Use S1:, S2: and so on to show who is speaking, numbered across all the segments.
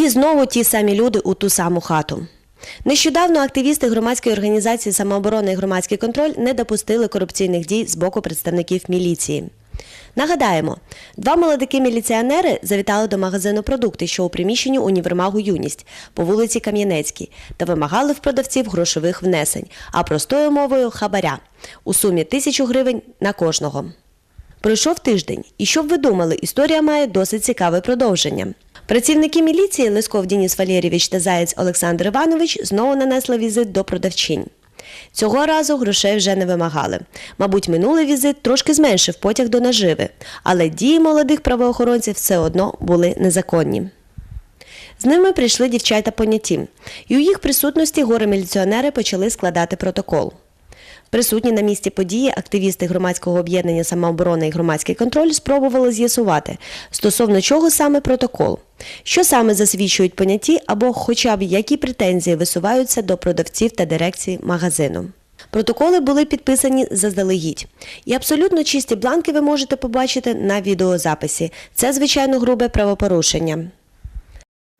S1: І знову ті самі люди у ту саму хату. Нещодавно активісти громадської організації самооборони і громадський контроль не допустили корупційних дій з боку представників міліції. Нагадаємо, два молодики міліціонери завітали до магазину продукти, що у приміщенні універмагу Юність по вулиці Кам'янецькій, та вимагали в продавців грошових внесень, а простою мовою хабаря у сумі тисячу гривень на кожного. Пройшов тиждень, і щоб ви думали, історія має досить цікаве продовження. Працівники міліції Лисков Дініс Валерійович та Заєць Олександр Іванович знову нанесли візит до продавчинь. Цього разу грошей вже не вимагали. Мабуть, минулий візит трошки зменшив потяг до наживи, але дії молодих правоохоронців все одно були незаконні. З ними прийшли дівчата поняті, і у їх присутності горе міліціонери почали складати протокол. Присутні на місці події активісти громадського об'єднання самооборони і громадський контроль спробували з'ясувати, стосовно чого саме протокол, що саме засвідчують поняті або хоча б які претензії висуваються до продавців та дирекції магазину. Протоколи були підписані заздалегідь. І абсолютно чисті бланки ви можете побачити на відеозаписі. Це, звичайно, грубе правопорушення.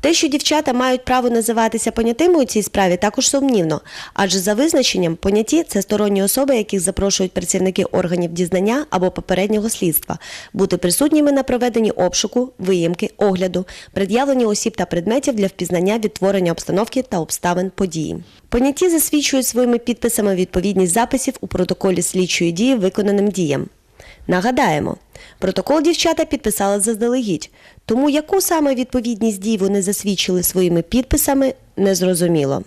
S1: Те, що дівчата мають право називатися понятими у цій справі, також сумнівно, адже за визначенням поняті це сторонні особи, яких запрошують працівники органів дізнання або попереднього слідства, бути присутніми на проведенні обшуку, виїмки, огляду, пред'явленні осіб та предметів для впізнання відтворення обстановки та обставин події. Поняті засвідчують своїми підписами відповідність записів у протоколі слідчої дії виконаним діям. Нагадаємо, протокол дівчата підписали заздалегідь, тому яку саме відповідність дій вони засвідчили своїми підписами, незрозуміло.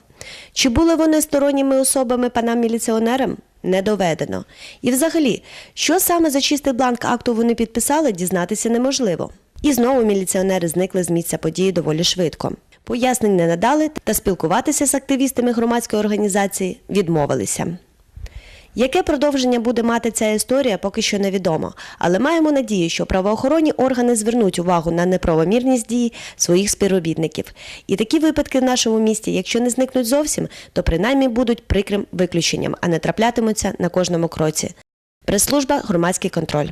S1: Чи були вони сторонніми особами панам міліціонерам? Не доведено. І взагалі, що саме за чистий бланк акту вони підписали, дізнатися неможливо. І знову міліціонери зникли з місця події доволі швидко. Пояснень не надали та спілкуватися з активістами громадської організації відмовилися. Яке продовження буде мати ця історія, поки що невідомо, але маємо надію, що правоохоронні органи звернуть увагу на неправомірність дій своїх співробітників. І такі випадки в нашому місті, якщо не зникнуть зовсім, то принаймні будуть прикрим виключенням, а не траплятимуться на кожному кроці. Прес-служба громадський контроль.